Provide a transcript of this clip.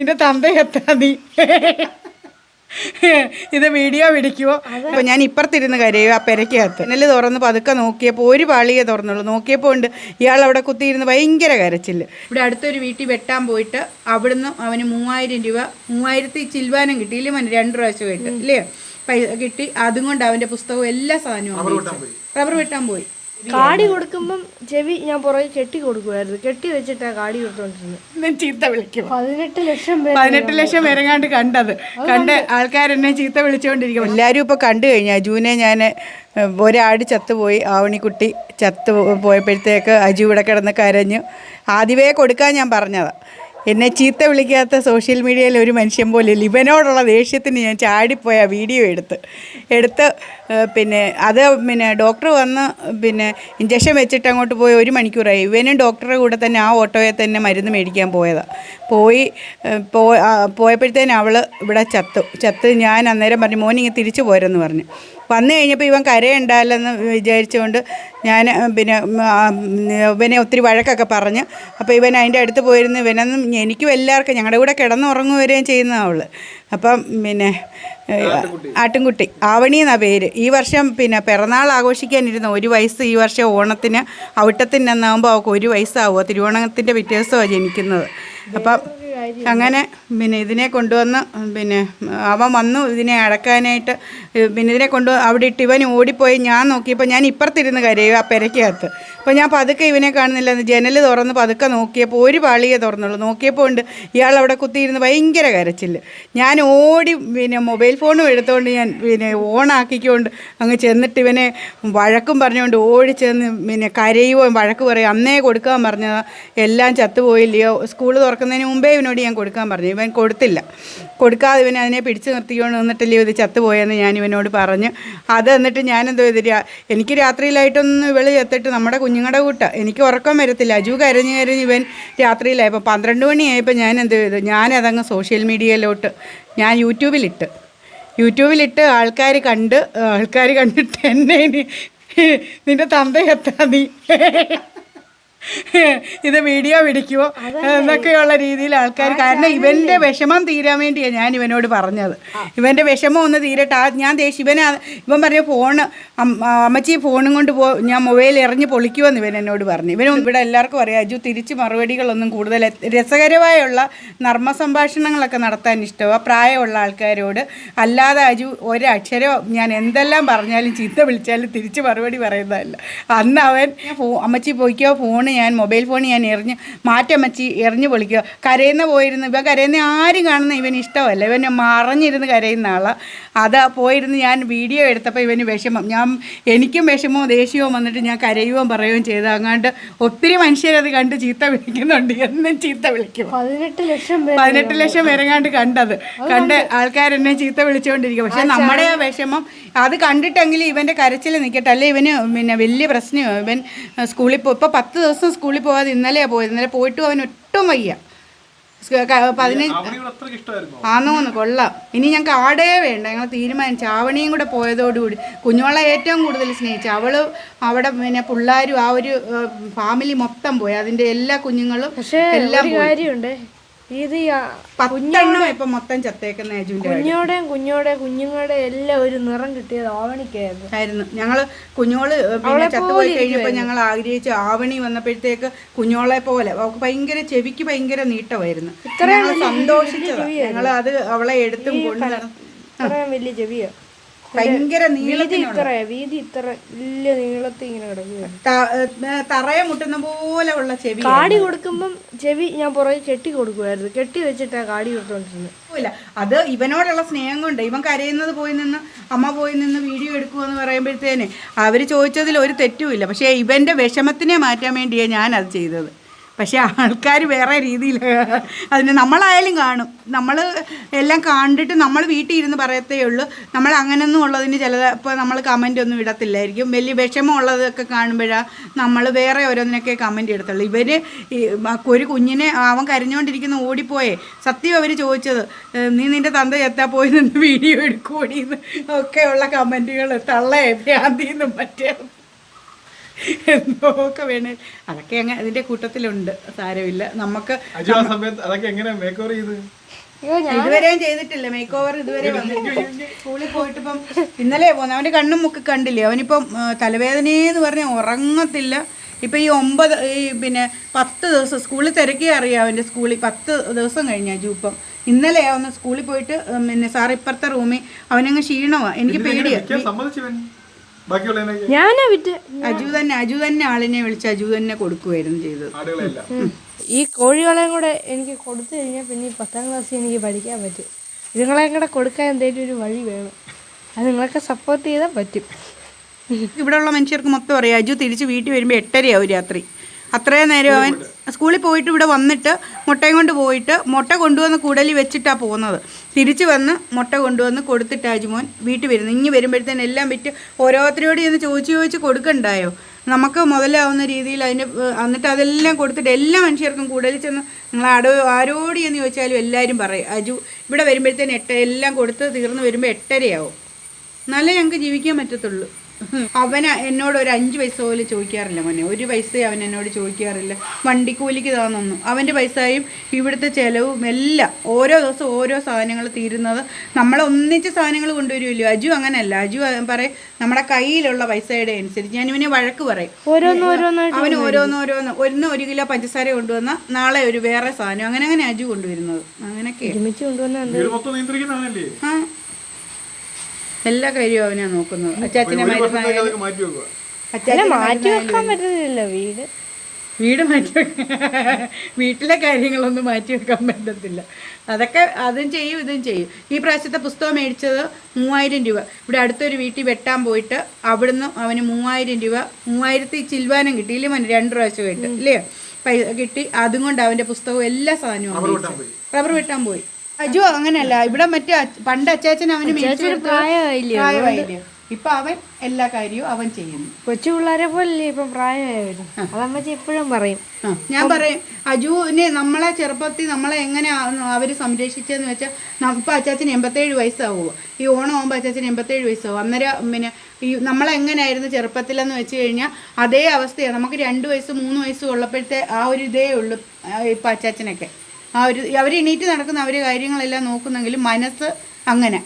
നിന്റെ തന്ത എത്താ നീ. ഇത് വീഡിയോ പിടിക്കുവോ? അപ്പൊ ഞാൻ ഇപ്പുറത്തിരുന്ന് കരയോ ആ പെരക്കകത്ത്. നെല്ല് തുറന്ന് പതുക്കെ നോക്കിയപ്പോൾ ഒരു പാളിയെ തുറന്നുള്ളൂ. നോക്കിയപ്പോൾ ഉണ്ട് ഇയാൾ അവിടെ കുത്തിയിരുന്ന് ഭയങ്കര കരച്ചിൽ. ഇവിടെ അടുത്തൊരു വീട്ടിൽ വെട്ടാൻ പോയിട്ട് അവിടുന്ന് അവന് മൂവായിരം രൂപ മൂവായിരത്തി ചിൽവാനം കിട്ടി. ഇല്ലേ മോനെ? രണ്ട് പ്രാവശ്യമായിട്ട് ഇല്ലേ? പൈസ കിട്ടി. അതും കൊണ്ട് അവന്റെ പുസ്തകവും എല്ലാ സാധനവും. റബ്ബർ വെട്ടാൻ പോയി. കാടി കൊടുക്കുമ്പം ചെവി ഞാൻ പുറകെ കെട്ടി കൊടുക്കുമായിരുന്നു കെട്ടി വെച്ചിട്ടാ കാടി കൊടുത്തോണ്ടിരുന്നത് ഞാൻ ചീത്ത വിളിക്കും. പതിനെട്ട് ലക്ഷം പതിനെട്ട് ലക്ഷം വരെങ്ങാണ്ട് കണ്ടത്. കണ്ട് ആൾക്കാരെന്നെ ചീത്ത വിളിച്ചുകൊണ്ടിരിക്കും എല്ലാവരും ഇപ്പോൾ കണ്ടു കഴിഞ്ഞ അജുവിനെ ഞാൻ ഒരാട് ചത്തുപോയി ആവണിക്കുട്ടി ചത്തു പോയപ്പോഴത്തേക്ക് അജു ഇവിടെ കിടന്ന് കരഞ്ഞു. ആദ്യമേ കൊടുക്കാൻ ഞാൻ പറഞ്ഞതാണ് എന്നെ ചീത്ത വിളിക്കാത്ത സോഷ്യൽ മീഡിയയിൽ ഒരു മനുഷ്യൻ പോലെ ഇവനോടുള്ള ദേഷ്യത്തിന് ഞാൻ ചാടിപ്പോയ വീഡിയോ എടുത്ത്. എടുത്ത് പിന്നെ അത് പിന്നെ ഡോക്ടർ വന്ന് പിന്നെ ഇഞ്ചക്ഷൻ വെച്ചിട്ട് അങ്ങോട്ട് പോയി ഒരു മണിക്കൂറായി. ഇവനും ഡോക്ടറുടെ കൂടെ തന്നെ ആ ഓട്ടോയെ തന്നെ മരുന്ന് മേടിക്കാൻ പോയതാണ് പോയി പോയപ്പോഴത്തേന് അവൾ ഇവിടെ ചത്തു. ചത്ത് ഞാൻ അന്നേരം പറഞ്ഞു മോനിങ്ങ് തിരിച്ചു പോരെന്ന് പറഞ്ഞു. വന്നു കഴിഞ്ഞപ്പോൾ ഇവൻ കരയുണ്ടാവില്ലെന്ന് വിചാരിച്ചുകൊണ്ട് ഞാൻ പിന്നെ ഇവനെ ഒത്തിരി വഴക്കൊക്കെ പറഞ്ഞ്. അപ്പോൾ ഇവൻ അതിന്റെ അടുത്ത് പോയിരുന്ന്. ഇവനൊന്നും എനിക്കും എല്ലാവർക്കും ഞങ്ങളുടെ കൂടെ കിടന്നുറങ്ങുവരെയും ചെയ്യുന്ന അവൾ അപ്പം പിന്നെ ആട്ടിൻകുട്ടി ആവണി എന്നാ പേര്. ഈ വർഷം പിന്നെ പിറന്നാൾ ആഘോഷിക്കാനിരുന്ന. ഒരു വയസ്സ് ഈ വർഷം ഓണത്തിന് ഔട്ടത്തിന് എന്നാകുമ്പോൾ അവൾക്ക് ഒരു വയസ്സാവുമോ തിരുവോണത്തിന്റെ വ്യത്യാസമാണ് ജനിക്കുന്നത്. അപ്പം അങ്ങനെ പിന്നെ ഇതിനെ കൊണ്ടുവന്ന് പിന്നെ അവൻ വന്നു. ഇതിനെ അടക്കാനായിട്ട് പിന്നെ ഇതിനെ കൊണ്ട് അവിടെ ഇട്ട് ഇവൻ ഓടിപ്പോയി. ഞാൻ നോക്കിയപ്പോൾ ഞാൻ ഇപ്പുറത്തിരുന്ന് കരയുക ആ പെരക്കകത്ത് അപ്പോൾ ഞാൻ പതുക്കെ ഇവനെ കാണുന്നില്ല ജനൽ തുറന്ന് പതുക്കെ നോക്കിയപ്പോൾ ഒരു പാളിയെ തുറന്നുള്ളൂ. നോക്കിയപ്പോൾ ഉണ്ട് ഇയാൾ അവിടെ കുത്തിയിരുന്ന് ഭയങ്കര കരച്ചിൽ ഞാൻ ഓടി പിന്നെ മൊബൈൽ ഫോണും എടുത്തുകൊണ്ട് ഞാൻ പിന്നെ ഓണാക്കിക്കൊണ്ട് അങ്ങ് ചെന്നിട്ട് ഇവനെ വഴക്കും പറഞ്ഞുകൊണ്ട് ഓടി ചെന്ന് പിന്നെ കരയുവോ വഴക്ക് പറയും അന്നേ കൊടുക്കാൻ പറഞ്ഞത്. എല്ലാം ചത്തുപോയില്ലയോ സ്കൂൾ തുറക്കുന്നതിന് മുമ്പേ ഇവനോട് ഞാൻ കൊടുക്കാൻ പറഞ്ഞു. ഇവൻ കൊടുത്തില്ല. കൊടുക്കാതെ ഇവനെ അതിനെ പിടിച്ചു നിർത്തിക്കൊണ്ട് നിന്നിട്ടില്ലയോ ഇത് ചത്തുപോയെന്ന് ഞാൻ ഇവനോട് പറഞ്ഞ് അത് എന്നിട്ട് ഞാനെന്തോ ഇത് എനിക്ക് രാത്രിയിലായിട്ടൊന്ന് വെളി ചത്തിട്ട് നമ്മുടെ കുഞ്ഞുങ്ങളുടെ കൂട്ട. എനിക്ക് ഉറക്കം വരത്തില്ല. അജു കരഞ്ഞ് കരഞ്ഞ് ഇവൻ രാത്രിയിലായപ്പോൾ പന്ത്രണ്ട് മണിയായപ്പോൾ ഞാൻ എന്ത് ചെയ്തു ഞാനതങ്ങ് സോഷ്യൽ മീഡിയയിലോട്ട് ഞാൻ യൂട്യൂബിലിട്ട്. യൂട്യൂബിലിട്ട് ആൾക്കാർ കണ്ട് ആൾക്കാർ കണ്ടിട്ട് എന്നെ നിന്റെ തന്തയെത്താ നീ. ഇത് വീഡിയോ പിടിക്കുമോ എന്നൊക്കെയുള്ള രീതിയിൽ ആൾക്കാർ കാരണം ഇവന്റെ വിഷമം തീരാൻ വേണ്ടിയാണ് ഞാൻ ഇവനോട് പറഞ്ഞത്. ഇവന്റെ വിഷമം ഒന്ന് തീരട്ടെ. ആ ഞാൻ ദേഷ്യം ഇവനെ ഇവൻ പറഞ്ഞ ഫോണ് അമ്മച്ചി ഫോണും കൊണ്ട് പോ ഞാൻ മൊബൈൽ എറിഞ്ഞ് പൊളിക്കുമെന്ന് ഇവൻ എന്നോട് പറഞ്ഞു. ഇവനും ഇവിടെ എല്ലാവർക്കും അറിയാം. അജു തിരിച്ച് മറുപടികളൊന്നും കൂടുതൽ രസകരമായുള്ള നർമ്മ സംഭാഷണങ്ങളൊക്കെ നടത്താൻ ഇഷ്ടമാണ് പ്രായമുള്ള ആൾക്കാരോട്. അല്ലാതെ അജു ഒരക്ഷരം ഞാൻ എന്തെല്ലാം പറഞ്ഞാലും ചീത്ത വിളിച്ചാലും തിരിച്ച് മറുപടി പറയുന്നതല്ല. അന്ന് അവൻ അമ്മച്ചി പോയിക്കോ ഫോണ് ഞാൻ മൊബൈൽ ഫോൺ ഞാൻ എറിഞ്ഞ് മാറ്റമ്മച്ചി എറിഞ്ഞ് പൊളിക്കുക. കരയുന്ന പോയിരുന്നു. ഇവൻ കരയുന്ന ആരും കാണുന്ന ഇവന് ഇഷ്ടമല്ല. ഇവൻ മറഞ്ഞിരുന്ന് കരയുന്ന ആളാണ് അത് പോയിരുന്ന് ഞാൻ വീഡിയോ എടുത്തപ്പോൾ ഇവന് വിഷമം. ഞാൻ എനിക്കും വിഷമവും ദേഷ്യവും വന്നിട്ട് ഞാൻ കരയുകയും പറയുകയും ചെയ്ത്. അങ്ങാണ്ട് ഒത്തിരി മനുഷ്യരത് കണ്ട് ചീത്ത വിളിക്കുന്നുണ്ട്. എന്നും ചീത്ത വിളിക്കും. പതിനെട്ട് ലക്ഷം പതിനെട്ട് ലക്ഷം വരെങ്ങാണ്ട് കണ്ടത്. കണ്ട് ആൾക്കാരെന്നെ ചീത്ത വിളിച്ചുകൊണ്ടിരിക്കും പക്ഷെ നമ്മുടെ ആ വിഷമം അത് കണ്ടിട്ടെങ്കിലും ഇവന്റെ കരച്ചിൽ നിൽക്കട്ടെ അല്ലെ ഇവന് പിന്നെ വലിയ പ്രശ്നമാണ് ഇവൻ സ്കൂളിൽ ഇപ്പോൾ ഇപ്പോൾ പത്ത് ദിവസം സ്കൂളിൽ പോകാതെ ഇന്നലെയാണ് പോയത്. ഇന്നലെ പോയിട്ടും അവൻ ഒട്ടും വയ്യ. പതിനഞ്ച് ആന്നോന്ന് കൊള്ളാം. ഇനി ഞങ്ങൾക്ക് ആടേ വേണ്ട. ഞങ്ങൾ തീരുമാനിച്ചു ആവണിയും കൂടെ പോയതോടുകൂടി. കുഞ്ഞോളെ ഏറ്റവും കൂടുതൽ സ്നേഹിച്ചു. അവൾ അവിടെ പിന്നെ പിള്ളേരും ആ ഒരു ഫാമിലി മൊത്തം പോയി. അതിന്റെ എല്ലാ കുഞ്ഞുങ്ങളും എല്ലാം കാര്യമുണ്ട്. ഇത് പത്തെണ്ണം ഇപ്പൊ മൊത്തം ചത്തേക്കുന്ന കുഞ്ഞോടെയും കുഞ്ഞോടെ കുഞ്ഞുങ്ങളുടെ എല്ലാം ഒരു നിറം കിട്ടിയത് ആവണിക്കായിരുന്നു. ആയിരുന്നു. ഞങ്ങൾ കുഞ്ഞോൾ പിന്നെ ചത്തുപോയി കഴിഞ്ഞപ്പോ ഞങ്ങൾ ആഗ്രഹിച്ച ആവണി വന്നപ്പോഴത്തേക്ക് കുഞ്ഞോളെ പോലെ അവൾക്ക് ഭയങ്കര ചെവിക്ക് ഭയങ്കര നീട്ടമായിരുന്നു. ഞങ്ങൾ സന്തോഷിച്ചു ഞങ്ങൾ അത് അവളെ എടുത്തും കൊണ്ട് വലിയ ചെവിയോ. ഭയങ്കര വീതി ഇത്ര വീതി ഇത്ര വലിയ നീളത്തിൽ ഇങ്ങനെ കിടക്കുക തറയെ മുട്ടുന്ന പോലെ ഉള്ള ചെവി കാടി കൊടുക്കുമ്പം ചെവി ഞാൻ പുറകെ കെട്ടി കൊടുക്കുമായിരുന്നു കെട്ടി വെച്ചിട്ടാ കാടി കൊടുത്തോണ്ടിരുന്നത് ഇല്ല അത് ഇവനോടുള്ള സ്നേഹം കൊണ്ട് ഇവൻ കരയുന്നത് പോയി നിന്ന് അമ്മ പോയി നിന്ന് വീഡിയോ എടുക്കുമെന്ന് പറയുമ്പോഴത്തേന് അവർ ചോദിച്ചതിൽ ഒരു തെറ്റുമില്ല പക്ഷേ ഇവന്റെ വിഷമത്തിനെ മാറ്റാൻ വേണ്ടിയാണ് ഞാൻ അത് ചെയ്തത്. പക്ഷേ ആൾക്കാർ വേറെ രീതിയിൽ അതിന് നമ്മളായാലും കാണും. നമ്മൾ എല്ലാം കണ്ടിട്ട് നമ്മൾ വീട്ടിൽ ഇരുന്ന് പറയത്തേ ഉള്ളൂ. നമ്മൾ അങ്ങനെയൊന്നും ഉള്ളതിന് ചിലപ്പോൾ നമ്മൾ കമന്റ് ഒന്നും ഇടത്തില്ലായിരിക്കും. വലിയ വിഷമമുള്ളതൊക്കെ കാണുമ്പോഴാണ് നമ്മൾ വേറെ ഓരോന്നിനൊക്കെ കമന്റ് ഇടത്തുള്ളൂ. ഇവർ ഒരു കുഞ്ഞിനെ അവൻ കരഞ്ഞുകൊണ്ടിരിക്കുന്ന ഓടിപ്പോയേ. സത്യം അവർ ചോദിച്ചത് നീ നിന്റെ തന്ത എത്താ പോയി നിന്ന് വീഡിയോ ഒക്കെ ഒക്കെയുള്ള കമന്റുകൾ തള്ളേ ഭ്രാന്തിന്നും മറ്റേ എന്തൊക്കെ വേണേ. അതൊക്കെ അങ്ങ് അതിന്റെ കൂട്ടത്തിലുണ്ട്. സാരമില്ല. നമുക്ക് അതൊക്കെ എങ്ങനെ മേക്ക് ഓവർ ചെയ്ത്? അയ്യോ ഇതുവരെയും ചെയ്തിട്ടില്ല. മേക്ക് ഓവർ ഇതുവരെ വന്നിട്ടില്ല. സ്കൂളിൽ പോയിട്ട് ഇപ്പം ഇന്നലെ പോന്നു. അവന്റെ കണ്ണും മുക്ക് കണ്ടില്ലേ? അവനിപ്പം തലവേദനയെന്ന് പറഞ്ഞാൽ ഉറങ്ങത്തില്ല. ഇപ്പം ഈ ഒമ്പത് ഈ പിന്നെ പത്ത് ദിവസം സ്കൂളിൽ തിരക്കി അറിയാം അവന്റെ സ്കൂളിൽ. പത്ത് ദിവസം കഴിഞ്ഞാ ജൂപ്പം ഇന്നലെ ഒന്ന് സ്കൂളിൽ പോയിട്ട് പിന്നെ സാർ ഇപ്പുറത്തെ റൂമിൽ അവനങ്ങ് ക്ഷീണമാണ് എനിക്ക് പേടിയാ. നിൽക്കാൻ സമ്മതിച്ചവൻ ബാക്കിയുള്ളതിനൊക്കെ ഞാനാ വിറ്റ് അജു തന്നെ അജു തന്നെ ആളിനെ വിളിച്ച് അജു തന്നെ കൊടുക്കുമായിരുന്നു ചെയ്തത്. ആടുകളെല്ലാം. ഈ കോഴികളെയും കൂടെ എനിക്ക് കൊടുത്തു കഴിഞ്ഞാൽ പിന്നെ ഈ പത്താം ക്ലാസ്സിൽ എനിക്ക് പഠിക്കാൻ പറ്റും. ഇതുങ്ങളെയും കൂടെ കൊടുക്കാൻ എന്തെങ്കിലും ഒരു വഴി വേണം. അത് നിങ്ങളൊക്കെ സപ്പോർട്ട് ചെയ്താൽ പറ്റും. ഇവിടെയുള്ള മനുഷ്യർക്ക് മൊത്തം അറിയാം. അജു തിരിച്ച് വീട്ടിൽ വരുമ്പോൾ എട്ടരയാവും രാത്രി. അത്രയും നേരം അവൻ സ്കൂളിൽ പോയിട്ട് ഇവിടെ വന്നിട്ട് മുട്ടയും കൊണ്ട് പോയിട്ട് മുട്ട കൊണ്ടുവന്ന് കൂടലി വെച്ചിട്ടാണ് പോകുന്നത്. തിരിച്ച് വന്ന് മുട്ട കൊണ്ടുവന്ന് കൊടുത്തിട്ട് അജുമോൻ വീട്ടിൽ വരുന്നു. ഇനി വരുമ്പോഴത്തേന് എല്ലാം വിറ്റ് ഓരോരുത്തരോട് ചെന്ന് ചോദിച്ച് ചോദിച്ച് കൊടുക്കണ്ടായോ? നമുക്ക് മുതലാവുന്ന രീതിയിൽ അതിന് എന്നിട്ട് അതെല്ലാം കൊടുത്തിട്ട് എല്ലാ മനുഷ്യർക്കും കൂടുതൽ ചെന്ന് നിങ്ങൾ ആടോ ആരോട് എന്ന് ചോദിച്ചാലും എല്ലാവരും പറയും. അജു ഇവിടെ വരുമ്പോഴത്തേന് എട്ട എല്ലാം കൊടുത്ത് തീർന്ന് വരുമ്പോൾ എട്ടരയാവും. എന്നാലേ ഞങ്ങൾക്ക് ജീവിക്കാൻ പറ്റത്തുള്ളൂ. അവൻ എന്നോട് ഒരു അഞ്ച് പൈസ പോലും ചോദിക്കാറില്ല മോനെ. ഒരു പൈസ അവൻ എന്നോട് ചോദിക്കാറില്ല. വണ്ടിക്കൂലിക്ക് താന്നൊന്നും അവന്റെ പൈസയും ഇവിടുത്തെ ചിലവും എല്ലാം ഓരോ ദിവസം ഓരോ സാധനങ്ങൾ തീരുന്നത് നമ്മൾ ഒന്നിച്ച് സാധനങ്ങൾ കൊണ്ടുവരുമല്ലോ. അജു അങ്ങനെയല്ല അജു പറയും നമ്മുടെ കയ്യിലുള്ള പൈസയുടെ അനുസരിച്ച്. ഞാൻ ഇവനെ വഴക്ക് പറയും. ഓരോന്ന് ഓരോന്നോരോന്ന് ഓരോന്ന് ഓരോന്ന് ഒന്ന് ഒരു കിലോ പഞ്ചസാര കൊണ്ടുവന്ന നാളെ ഒരു വേറെ സാധനം. അങ്ങനെ അങ്ങനെ അജു കൊണ്ടുവരുന്നത്. അങ്ങനെയൊക്കെ ഒരുമിച്ച് കൊണ്ടുവന്ന വീട് മൊത്തം നിയന്ത്രിക്കുന്നതാണല്ലേ ആ എല്ലാ കാര്യവും അവനാ നോക്കുന്നത്. അച്ചാച്ചനെ അച്ചാച്ചനെ മാറ്റി വെക്കാൻ പറ്റുന്നില്ല വീട്. വീട് മാറ്റി വെക്ക- വീട്ടിലെ കാര്യങ്ങളൊന്നും മാറ്റി വെക്കാൻ പറ്റത്തില്ല. അതൊക്കെ അതും ചെയ്യും ഇതും ചെയ്യും. ഈ പ്രാവശ്യത്തെ പുസ്തകം മേടിച്ചത് മൂവായിരം രൂപ. ഇവിടെ അടുത്തൊരു വീട്ടിൽ വെട്ടാൻ പോയിട്ട് അവിടുന്ന് അവന് മൂവായിരം രൂപ മൂവായിരത്തി ചിൽവാനം കിട്ടി. ഇല്ലേ മോനെ? രണ്ട് പ്രാവശ്യമായിട്ട് ഇല്ലേ? പൈസ കിട്ടി. അതും കൊണ്ട് അവന്റെ പുസ്തകവും എല്ലാ സാധനവും. റബ്ബർ വെട്ടാൻ പോയി. അജു അങ്ങനെയല്ല. ഇവിടെ മറ്റേ പണ്ട് അച്ചാച്ചൻ അവന് മേടിച്ചു കൊടുത്ത- പ്രായമായില്ലേ? പ്രായമായില്ലേ? ഇപ്പൊ അവൻ എല്ലാ കാര്യവും അവൻ ചെയ്യുന്നു. കൊച്ചു പിള്ളേരെ പോലല്ലേ ഇപ്പം പ്രായമായവരും അതമ്മച്ചി എപ്പോഴും പറയും. ആ, ഞാൻ പറയും അജുവിനെ നമ്മളെ ചെറുപ്പത്തിൽ നമ്മളെ എങ്ങനെ അവർ സംരക്ഷിച്ചതെന്ന് വെച്ചാൽ ഇപ്പം അച്ചാച്ചന് എൺപത്തേഴ് വയസ്സാവുമോ ഈ ഓണം ആകുമ്പോൾ അച്ചാച്ചന് എൺപത്തേഴ് വയസ്സാവും. അന്നേരം പിന്നെ ഈ നമ്മളെങ്ങനെയായിരുന്നു ചെറുപ്പത്തിലെന്ന് വെച്ച് കഴിഞ്ഞാൽ അതേ അവസ്ഥയാണ് നമുക്ക് രണ്ട് വയസ്സ് മൂന്ന് വയസ്സ് ഉള്ളപ്പോഴത്തെ ആ ഒരു ഇതേ ഉള്ളൂ ഇപ്പം അച്ചാച്ചനൊക്കെ. ആ ഒരു അവർ എണീറ്റ് നടക്കുന്ന അവർ കാര്യങ്ങളെല്ലാം നോക്കുന്നെങ്കിലും മനസ്സ് അങ്ങനെ.